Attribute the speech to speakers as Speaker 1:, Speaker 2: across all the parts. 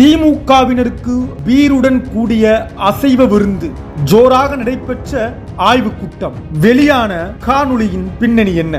Speaker 1: திமுகவினருக்கு வீருடன் கூடிய அசைவ விருந்து ஜோராக நடைபெற்ற ஆய்வு கூட்டம் வெளியான காணொளியின் பின்னணி என்ன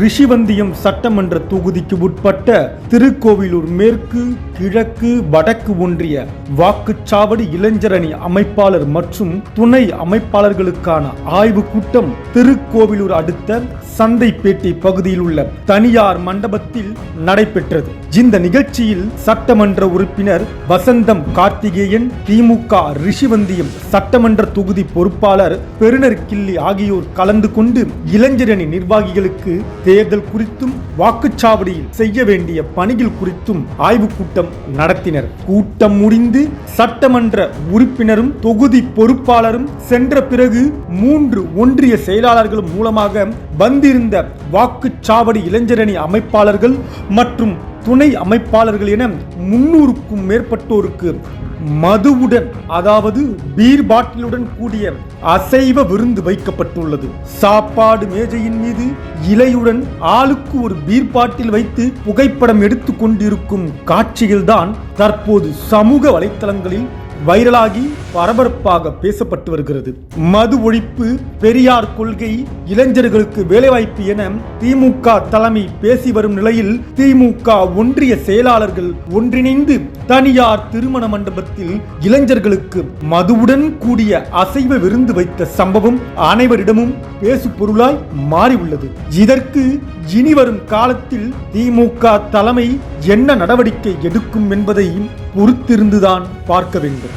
Speaker 1: ரிஷிவந்தியம் சட்டமன்ற தொகுதிக்கு உட்பட்ட திருக்கோவிலூர் மேற்கு கிழக்கு வடக்கு ஒன்றிய வாக்குச்சாவடி இளைஞரணி அமைப்பாளர் மற்றும் துணை அமைப்பாளர்களுக்கான ஆய்வு கூட்டம் திருக்கோவிலூர் அடுத்த சந்தைப்பேட்டை பகுதியில் உள்ள தனியார் மண்டபத்தில் நடைபெற்றது இந்த நிகழ்ச்சியில் சட்டமன்ற உறுப்பினர் வசந்தம் கார்த்திகேயன் திமுக ரிஷிவந்தியம் சட்டமன்ற தொகுதி பொறுப்பாளர் பெருனர் கிள்ளி ஆகியோர் கலந்து கொண்டு இளைஞரணி நிர்வாகிகளுக்கு தேர்தல் குறித்தும் வாக்குச்சாவடியில் செய்ய வேண்டிய பணிகள் குறித்தும் ஆய்வுக் கூட்டம் நடத்தினர் கூட்டம் முடிந்து சட்டமன்ற உறுப்பினரும் தொகுதி பொறுப்பாளரும் சென்ற பிறகு மூன்று ஒன்றிய செயலாளர்கள் மூலமாக வந்திருந்த வாக்குச்சாவடி இளைஞரணி அமைப்பாளர்கள் மற்றும் துணை அமைப்பாளர்கள் என முன்னூறுக்கும் மேற்பட்டோருக்கு மதுவுடன் அதாவது பீர் பாட்டிலுடன் கூடிய அசைவ விருந்து வைக்கப்பட்டுள்ளது சாப்பாடு மேஜையின் மீது இலையுடன் ஆளுக்கு ஒரு பீர் பாட்டில் வைத்து புகைப்படம் எடுத்து கொண்டிருக்கும் காட்சியில்தான் தற்போது சமூக வலைத்தளங்களில் வைரலாகி பரபரப்பாக பேசப்பட்டு வருகிறது மது ஒழிப்பு பெரியார் கொள்கை இளைஞர்களுக்கு வேலைவாய்ப்பு என திமுக தலைமை பேசி வரும் நிலையில் திமுக ஒன்றிய செயலாளர்கள் ஒன்றிணைந்து தனியார் திருமண மண்டபத்தில் இளைஞர்களுக்கு மதுவுடன் கூடிய அசைவ விருந்து வைத்த சம்பவம் அனைவரிடமும் பேசு பொருளாய் மாறியுள்ளது இதற்கு இனி வரும் காலத்தில் திமுக தலைமை என்ன நடவடிக்கை எடுக்கும் என்பதையும் பொறுத்திருந்துதான் பார்க்க வேண்டும்